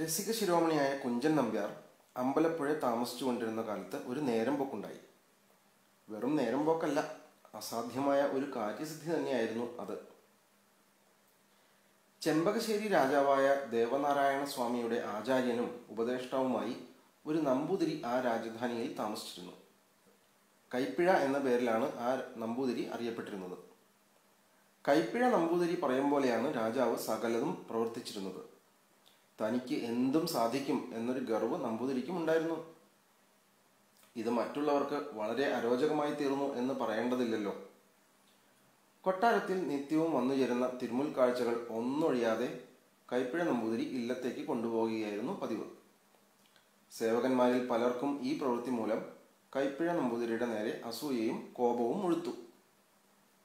രസിക ശിരോമണിയായ കുഞ്ചൻ നമ്പ്യാർ അമ്പലപ്പുഴ താമസിച്ചു കൊണ്ടിരുന്ന കാലത്ത് ഒരു നേരം പോക്കുണ്ടായി. വെറും നേരം പോക്കല്ല അസാധ്യമായ ഒരു കാര്യസിദ്ധി തന്നെയായിരുന്നു അത്. ചെമ്പകശ്ശേരി രാജാവായ ദേവനാരായണ സ്വാമിയുടെ ആചാര്യനും ഉപദേഷ്ടാവുമായി ഒരു നമ്പൂതിരി ആ രാജധാനിയിൽ താമസിച്ചിരുന്നു. കൈപ്പിഴ എന്ന പേരിലാണ് ആ നമ്പൂതിരി അറിയപ്പെട്ടിരുന്നത്. കൈപ്പിഴ നമ്പൂതിരി പറയും പോലെയാണ് രാജാവ് സകലതും പ്രവർത്തിച്ചിരുന്നത്. തനിക്ക് എന്തും സാധിക്കും എന്നൊരു ഗർവ് നമ്പൂതിരിക്കും ഉണ്ടായിരുന്നു ഇത് മറ്റുള്ളവർക്ക് വളരെ അരോചകമായി തീർന്നു എന്ന് പറയേണ്ടതില്ലല്ലോ. കൊട്ടാരത്തിൽ നിത്യവും വന്നു ചേരുന്ന തിരുമുൽ കാഴ്ചകൾ ഒന്നൊഴിയാതെ കൈപ്പിഴ നമ്പൂതിരി ഇല്ലത്തേക്ക് കൊണ്ടുപോകുകയായിരുന്നു പതിവ്. സേവകന്മാരിൽ പലർക്കും ഈ പ്രവൃത്തി മൂലം കൈപ്പിഴ നമ്പൂതിരിയുടെ നേരെ അസൂയയും കോപവും ഉഴുത്തു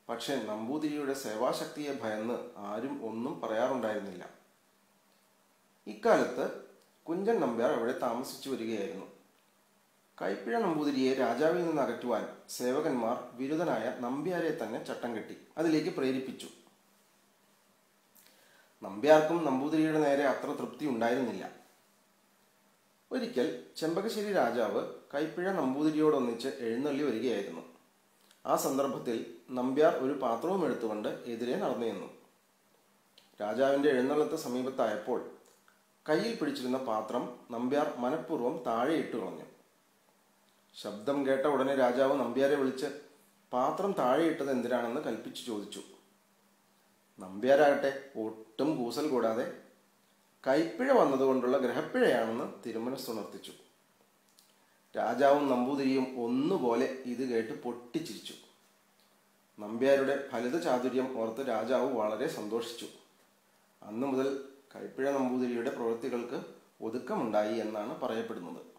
പക്ഷേ നമ്പൂതിരിയുടെ സേവാശക്തിയെ ഭയന്ന് ആരും ഒന്നും പറയാറുണ്ടായിരുന്നില്ല. ഇക്കാലത്ത് കുഞ്ചൻ നമ്പ്യാർ അവിടെ താമസിച്ചു വരികയായിരുന്നു. കൈപ്പിഴ നമ്പൂതിരിയെ രാജാവിൽ നിന്ന് അകറ്റുവാൻ സേവകന്മാർ ബിരുദനായ നമ്പ്യാരെ തന്നെ ചട്ടം കെട്ടി അതിലേക്ക് പ്രേരിപ്പിച്ചു. നമ്പ്യാർക്കും നമ്പൂതിരിയുടെ നേരെ അത്ര തൃപ്തി ഉണ്ടായിരുന്നില്ല. ഒരിക്കൽ ചെമ്പകശ്ശേരി രാജാവ് കൈപ്പിഴ നമ്പൂതിരിയോടൊന്നിച്ച് എഴുന്നള്ളി വരികയായിരുന്നു. ആ സന്ദർഭത്തിൽ നമ്പ്യാർ ഒരു പാത്രവും എടുത്തുകൊണ്ട് എതിരെ നടന്നു രാജാവിന്റെ എഴുന്നള്ളത്തെ സമീപത്തായപ്പോൾ കയ്യിൽ പിടിച്ചിരുന്ന പാത്രം നമ്പ്യാർ മനഃപൂർവം താഴെ ഇട്ടു കളഞ്ഞു. ശബ്ദം കേട്ട ഉടനെ രാജാവ് നമ്പ്യാരെ വിളിച്ച് പാത്രം താഴെ ഇട്ടത് എന്തിനാണെന്ന് കൽപ്പിച്ചു ചോദിച്ചു. നമ്പ്യാരാകട്ടെ ഒട്ടും കൂസൽ കൂടാതെ കൈപ്പിഴ വന്നതുകൊണ്ടുള്ള ഗ്രഹപ്പിഴയാണെന്ന് തിരുമനസ്സുണർത്തിച്ചു. രാജാവും നമ്പൂതിരിയും ഒന്നുപോലെ ഇത് കേട്ട് പൊട്ടിച്ചിരിച്ചു. നമ്പ്യാരുടെ ഫലിത ചാതുര്യം ഓർത്ത് രാജാവ് വളരെ സന്തോഷിച്ചു. അന്നു മുതൽ കൈപ്പിഴ നമ്പൂതിരിയുടെ പ്രവൃത്തികൾക്ക് ഒതുക്കമുണ്ടായി എന്നാണ് പറയപ്പെടുന്നത്.